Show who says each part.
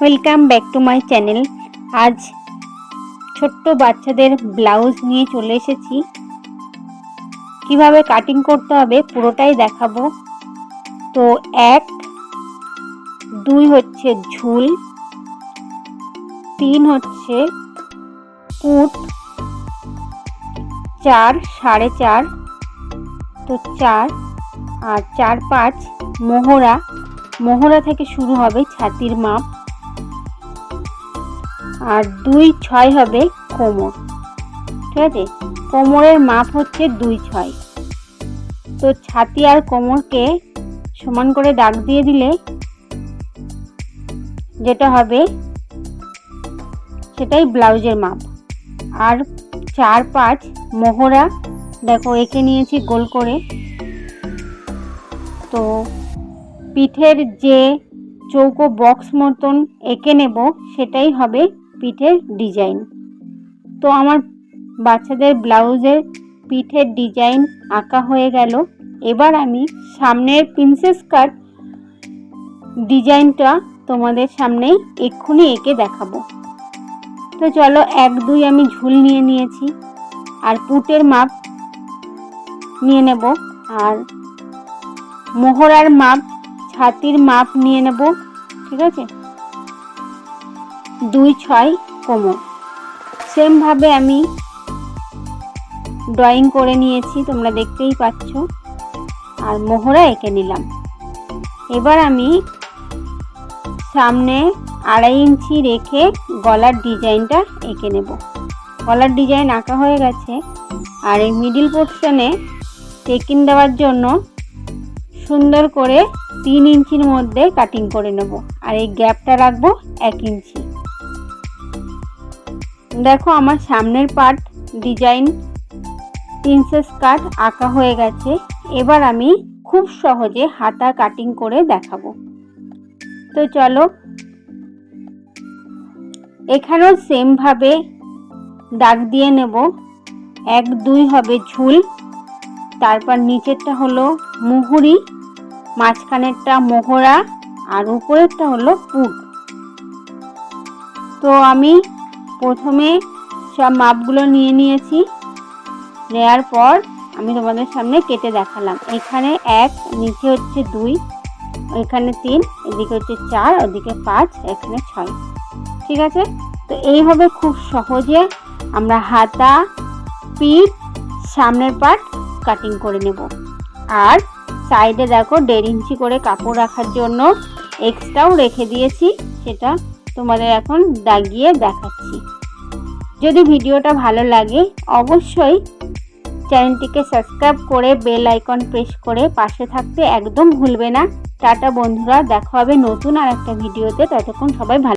Speaker 1: Welcome back to my channel আজ ছোট্ট বাচ্চাদের ব্লাউজ নিয়ে চলে এসেছি। কীভাবে কাটিং করতে হবে পুরোটাই দেখাবো। তো এক, দুই হচ্ছে ঝুল, তিন হচ্ছে পুট চার, সাড়ে চার, তো চার, আর চার পাঁচ, মোহরা। মোহরা থেকে শুরু হবে ছাতির মাপ। আর দুই ছয় হবে কোমর। ঠিক আছে? কোমরের মাপ হচ্ছে দুই ছয়। তো ছাতি আর কোমরকে সমান করে দাগ দিয়ে দিলে যেটা হবে, সেটাই ব্লাউজের মাপ। আর চার পাঁচ মোহরা, দেখো, এঁকে নিয়েছি গোল করে। তো পিঠের যে চৌকো বক্স মতন এঁকে নেব, সেটাই হবে পিঠের ডিজাইন। তো আমার বাচ্চাদের ব্লাউজের পিঠের ডিজাইন আঁকা হয়ে গেল। এবার আমি সামনের প্রিন্সেস কাট ডিজাইনটা তোমাদের সামনেই এক্ষুনি এঁকে দেখাবো। তো চলো এক, দুই আমি ঝুল নিয়ে নিয়েছি আর পুটের মাপ নিয়ে নেব আর মোহরার মাপ, ছাতির মাপ নিয়ে নেব, ঠিক আছে? দুই ছয় কোমর সেমভাবে আমি ড্রয়িং করে নিয়েছি, তোমরা দেখতেই পাচ্ছ। আর মোহরা এঁকে নিলাম। এবার আমি সামনে আড়াই ইঞ্চি রেখে গলার ডিজাইনটা এঁকে নেব। গলার ডিজাইন আঁকা হয়ে গেছে। আর এই মিডিল পোর্শনে টেকিন দেওয়ার জন্য সুন্দর করে তিন ইঞ্চির মধ্যে কাটিং করে নেব। আর এই গ্যাপটা রাখব এক ইঞ্চি। দেখো আমার সামনের পার্ট ডিজাইন প্রিন্সেস কাট আঁকা হয়ে গেছে। এবার আমি খুব সহজে হাতা কাটিং করে দেখাবো। তো চলো, এখানেও সেমভাবে দাগ দিয়ে নেব। এক, দুই হবে ঝুল, তারপর নিচেরটা হলো মুহুরি, মাঝখানেরটা মোহরা, আর উপরেরটা হলো পুট। তো আমি প্রথমে সব মাপগুলো নিয়ে নিয়েছি। নেয়ার পর আমি তোমাদের সামনে কেটে দেখালাম। এখানে এক, নিচে হচ্ছে দুই, এখানে তিন, এদিকে হচ্ছে চার, ওদিকে পাঁচ, এখানে ছয়। ঠিক আছে? তো এইভাবে খুব সহজে আমরা হাতা, পিঠ, সামনের পার্ট কাটিং করে নেব। আর সাইডে দেখো দেড় ইঞ্চি করে কাপড় রাখার জন্য এক্সট্রাও রেখে দিয়েছি। সেটা তোমাদের এখন দাগিয়ে দেখাচ্ছি। যদি ভিডিওটা ভালো লাগে, অবশ্যই চ্যানেলটিকে সাবস্ক্রাইব করে বেল আইকন প্রেস করে পাশে থাকতে একদম ভুলবে না। টাটা বন্ধুরা, দেখা হবে নতুন আর একটা ভিডিওতে। ততক্ষণ সবাই ভালো